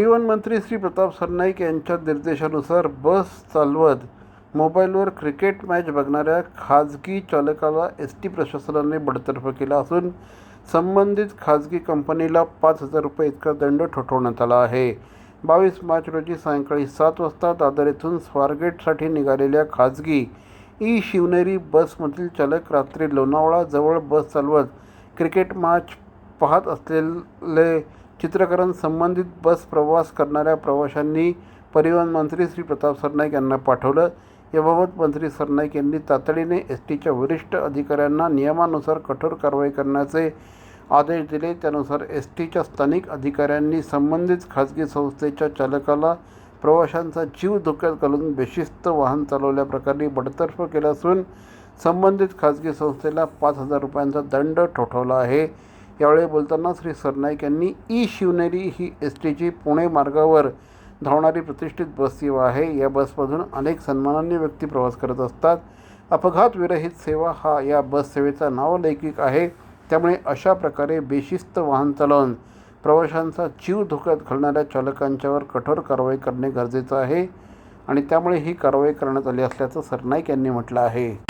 परिवहन मंत्री श्री प्रताप सरनाईक यांच्या निर्देशानुसार बस चालवत मोबाईलवर क्रिकेट मॅच बघणाऱ्या खाजगी चालकाला एस टी प्रशासनाने बडतर्फ केला असून संबंधित खाजगी कंपनीला पाच हजार रुपये इतका दंड ठोठवण्यात आला आहे. बावीस मार्च रोजी सायंकाळी सात वाजता दादर येथून स्वारगेटसाठी निघालेल्या खाजगी ई शिवनेरी बसमधील चालक रात्री लोणावळाजवळ बस चालवत क्रिकेट मॅच पाहत असलेले चित्रकरण संबंधित बस प्रवास करणाऱ्या प्रवाशांनी परिवहन मंत्री श्री प्रताप सरनाईक यांना पाठवलं. याबाबत मंत्री सरनाईक यांनी तातडीने एस टीच्या वरिष्ठ अधिकाऱ्यांना नियमानुसार कठोर कारवाई करण्याचे आदेश दिले. त्यानुसार एस टीच्या स्थानिक अधिकाऱ्यांनी संबंधित खाजगी संस्थेच्या चालकाला प्रवाशांचा जीव धोक्यात घालून बेशिस्त वाहन चालवल्याप्रकरणी बडतर्फ केलं असून संबंधित खाजगी संस्थेला पाच हजार रुपयांचा दंड ठोठावला आहे. यावेळी बोलताना श्री सरनाईक यांनी ई शिवनेरी ही एस टीची पुणे मार्गावर धावणारी प्रतिष्ठित बस सेवा आहे. या बसमधून अनेक सन्माननीय व्यक्ती प्रवास करत असतात. अपघात विरहित सेवा हा या बस सेवेचा नावलौकिक आहे. त्यामुळे अशा प्रकारे बेशिस्त वाहन चालवून प्रवाशांचा जीव धोक्यात घालणाऱ्या चालकांच्यावर कठोर कारवाई करणे गरजेचं आहे आणि त्यामुळे ही कारवाई करण्यात आली असल्याचं सरनाईक यांनी म्हटलं आहे.